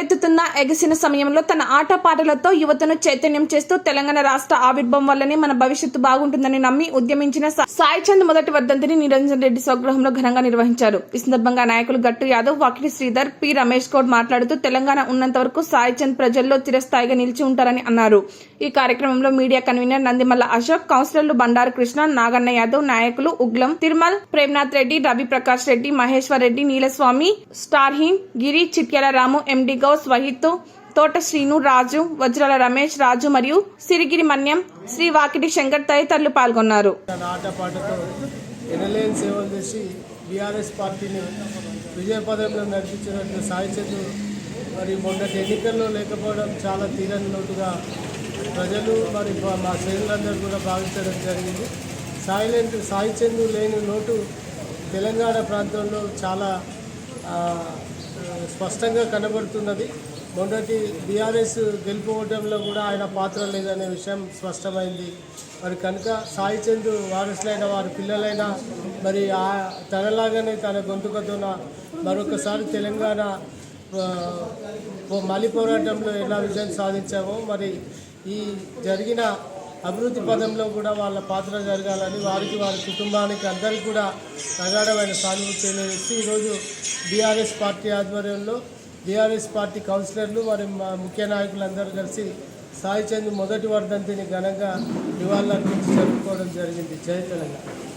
ఉవ్వెత్తుతున్న ఎగిసిన సమయంలో తన ఆటపాటలతో యువతను చైతన్యం చేస్తూ తెలంగాణ రాష్ట్ర ఆవిర్భం వల్లనే మన భవిష్యత్తు బాగుంటుందని నమ్మి ఉద్యమించిన సాయిచంద్ సాయి చంద్ మొదటి వర్ధంతిని నిరంజన్ రెడ్డి స్వగృహంలో ఘనంగా నిర్వహించారు. ఈ సందర్భంగా నాయకులు గట్టు యాదవ్ వాకిటి శ్రీధర్ పి రమేష్ గౌడ్ మాట్లాడుతూ తెలంగాణ ఉన్నంత వరకు సాయి చంద్ ప్రజల్లో చిరస్థాయిగా నిలిచి ఉంటారని అన్నారు. ఈ కార్యక్రమంలో మీడియా కన్వీనర్ నందిమల్ల అశోక్ కౌన్సిలర్లు బండారు కృష్ణ నాగన్న యాదవ్ నాయకులు ఉగ్లం తిరుమల్ ప్రేమ్నాథ్ రెడ్డి రవి ప్రకాష్ రెడ్డి మహేశ్వర్ రెడ్డి నీలస్వామి స్టార్హీన్ గిరి చిట్యాల రాము ఎండి గౌస్ వహిత్ తోట శ్రీను రాజు వజ్రాల రమేష్ రాజు మరియు సిరిగిరి మన్యం శ్రీ వాకిటి శంకర్ తదితరులు పాల్గొన్నారు. తన ఆటపాటతో ఎనలేని సేవలు చేసి బీఆర్ఎస్ పార్టీని విజయపదంలో నడిపించినట్టు సాయిచంద్రు మరి మొన్నటి ఎన్నికల్లో లేకపోవడం చాలా తీరని లోటుగా ప్రజలు మరి మా- శ్రేణులందరూ కూడా భావించడం జరిగింది. సాయిలెంట్ సాయిచంద్రు సాయి లేని లోటు తెలంగాణ ప్రాంతంలో చాలా స్పష్టంగా కనబడుతున్నది. మొదటి బీఆర్ఎస్ గెలుపుకోవడంలో కూడా ఆయన పాత్ర లేదనే విషయం స్పష్టమైంది. మరి కనుక సాయి చంద్రు వారసులైన వారి పిల్లలైన మరి ఆ తనలాగానే తన గొంతుకతోన మరొకసారి తెలంగాణ మలి పోరాటంలో ఎలా విజయం సాధించామో మరి ఈ జరిగిన అభివృద్ధి పదంలో కూడా వాళ్ళ పాత్ర జరగాలని వారికి వారి కుటుంబానికి అందరికీ కూడా ప్రగాఢమైన సానుభూతి తెలియజేసి ఈరోజు బీఆర్ఎస్ పార్టీ ఆధ్వర్యంలో బీఆర్ఎస్ పార్టీ కౌన్సిలర్లు వారి మా ముఖ్య నాయకులందరూ కలిసి సాయి చంద్ మొదటి వర్ధంతిని ఘనంగా నివాళులర్పించి జరుపుకోవడం జరిగింది. జయ తెలంగాణ.